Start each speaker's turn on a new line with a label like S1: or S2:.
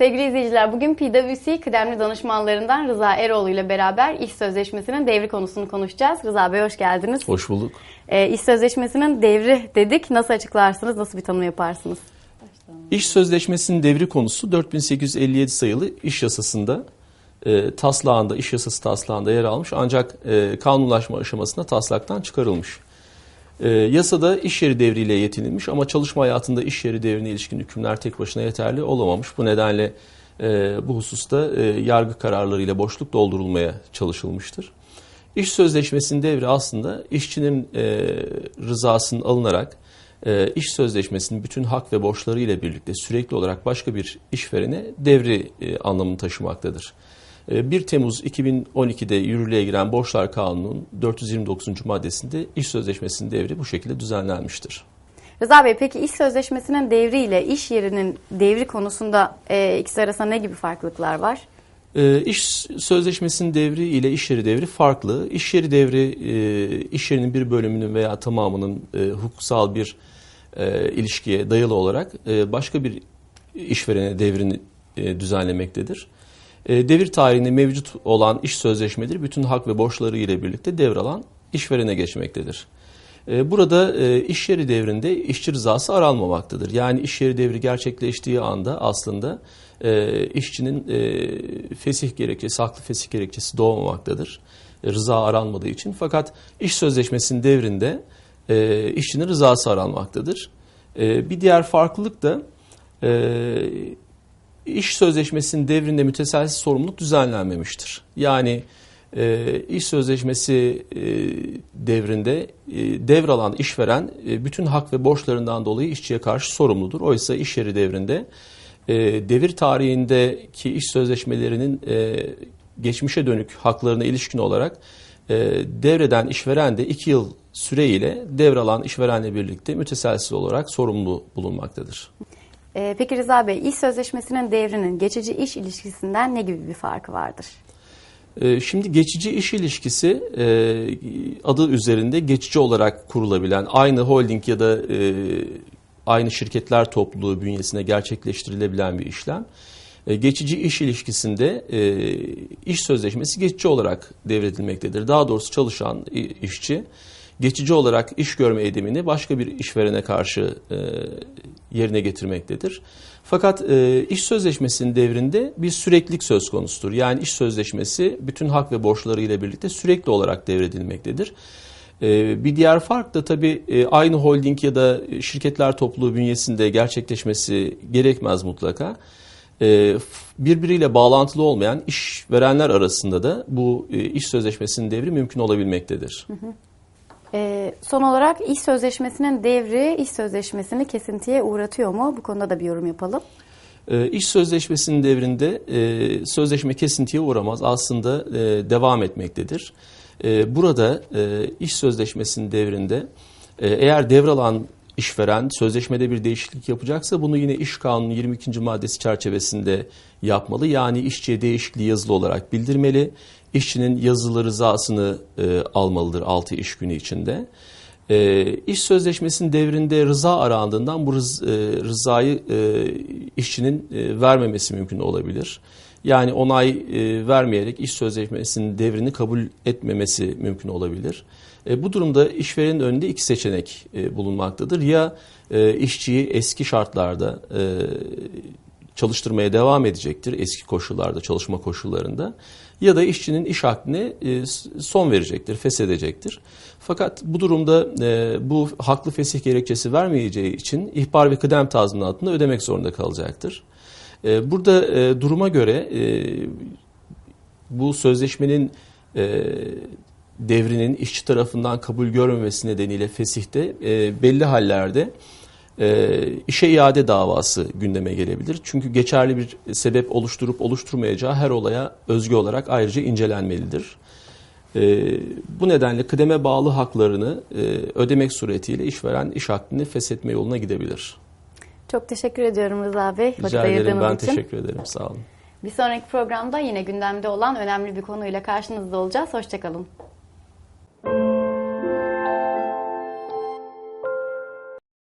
S1: Sevgili izleyiciler, bugün PwC kıdemli danışmanlarından Rıza Eroğlu ile beraber iş sözleşmesinin devri konusunu konuşacağız. Rıza Bey hoş geldiniz.
S2: Hoş bulduk.
S1: Ee, iş sözleşmesinin devri dedik. Nasıl açıklarsınız, nasıl bir tanım yaparsınız?
S2: İş sözleşmesinin devri konusu 4857 sayılı iş yasasında e, taslağında, iş yasası taslağında yer almış ancak e, kanunlaşma aşamasında taslaktan çıkarılmış. E, yasada iş yeri devriyle yetinilmiş ama çalışma hayatında iş yeri devrine ilişkin hükümler tek başına yeterli olamamış. Bu nedenle e, bu hususta e, yargı kararlarıyla boşluk doldurulmaya çalışılmıştır. İş sözleşmesinin devri aslında işçinin e, rızasının alınarak e, iş sözleşmesinin bütün hak ve borçları ile birlikte sürekli olarak başka bir işverene devri e, anlamını taşımaktadır. E, 1 Temmuz 2012'de yürürlüğe giren Borçlar Kanunu'nun 429. maddesinde iş sözleşmesinin devri bu şekilde düzenlenmiştir.
S1: Rıza Bey peki iş sözleşmesinin devri ile iş yerinin devri konusunda e, ikisi arasında ne gibi farklılıklar var?
S2: E, iş sözleşmesinin devri ile iş yeri devri farklı. İş yeri devri e, iş yerinin bir bölümünün veya tamamının e, hukuksal bir e, ilişkiye dayalı olarak e, başka bir işverene devrini e, düzenlemektedir. E, devir tarihinde mevcut olan iş sözleşmeleri bütün hak ve borçları ile birlikte devralan işverene geçmektedir. E, Burada e, iş yeri devrinde işçi rızası aranmamaktadır. Yani iş yeri devri gerçekleştiği anda aslında işçinin fesih gerekçesi, haklı fesih gerekçesi doğmamaktadır. Rıza aranmadığı için. Fakat iş sözleşmesinin devrinde işçinin rızası aranmaktadır. Bir diğer farklılık da iş sözleşmesinin devrinde müteselsiz sorumluluk düzenlenmemiştir. Yani e, iş sözleşmesi e, devrinde e, devralan işveren e, bütün hak ve borçlarından dolayı işçiye karşı sorumludur. Oysa iş yeri devrinde e, devir tarihindeki iş sözleşmelerinin e, geçmişe dönük haklarına ilişkin olarak e, devreden işveren de 2 yıl süreyle devralan işverenle birlikte müteselsiz olarak sorumlu bulunmaktadır.
S1: E, peki Rıza Bey iş sözleşmesinin devrinin geçici iş ilişkisinden ne gibi bir farkı vardır?
S2: Ee, Şimdi geçici iş ilişkisi e, adı üzerinde geçici olarak kurulabilen aynı holding ya da e, aynı şirketler topluluğu bünyesine gerçekleştirilebilen bir işlem. E, Geçici iş ilişkisinde iş sözleşmesi geçici olarak devredilmektedir. Daha doğrusu çalışan işçi geçici olarak iş görme edimini başka bir işverene karşı e, yerine getirmektedir. Fakat e, iş sözleşmesinin devrinde bir süreklilik söz konusudur. Yani iş sözleşmesi bütün hak ve borçları ile birlikte sürekli olarak devredilmektedir. E, bir diğer fark da tabii e, aynı holding ya da şirketler topluluğu bünyesinde gerçekleşmesi gerekmez mutlaka. E, birbiriyle bağlantılı olmayan işverenler arasında da bu e, iş sözleşmesinin devri mümkün olabilmektedir.
S1: E, son olarak iş sözleşmesinin devri iş sözleşmesini kesintiye uğratıyor mu? Bu konuda da bir yorum yapalım.
S2: E, İş sözleşmesinin devrinde e, sözleşme kesintiye uğramaz. Aslında e, devam etmektedir. E, burada e, iş sözleşmesinin devrinde e, eğer devralan işveren sözleşmede bir değişiklik yapacaksa bunu yine iş kanunu 22. maddesi çerçevesinde yapmalı. Yani işçiye değişikliği yazılı olarak bildirmeli. İşçinin yazılı rızasını e, almalıdır 6 iş günü içinde. E, iş sözleşmesinin devrinde rıza arandığından bu rız, e, rızayı e, işçinin e, vermemesi mümkün olabilir. Yani onay e, vermeyerek iş sözleşmesinin devrini kabul etmemesi mümkün olabilir. E, bu durumda işverenin önünde iki seçenek e, bulunmaktadır. Ya e, işçiyi eski şartlarda e, çalıştırmaya devam edecektir eski koşullarda, çalışma koşullarında ya da işçinin iş hakkine e, son verecektir, feshedecektir. Fakat bu durumda e, bu haklı fesih gerekçesi vermeyeceği için ihbar ve kıdem tazminatını ödemek zorunda kalacaktır. E, Burada e, duruma göre e, bu sözleşmenin e, devrinin işçi tarafından kabul görmemesi nedeniyle fesihte belli hallerde işe iade davası gündeme gelebilir. Çünkü geçerli bir sebep oluşturup oluşturmayacağı her olaya özgü olarak ayrıca incelenmelidir. E, bu nedenle kıdeme bağlı haklarını e, ödemek suretiyle işveren iş hakkını feshetme yoluna gidebilir.
S1: Çok teşekkür ediyorum Rıza Bey.
S2: Rica ederim ben
S1: için.
S2: teşekkür ederim sağ olun.
S1: Bir sonraki programda yine gündemde olan önemli bir konuyla karşınızda olacağız. Hoşçakalın.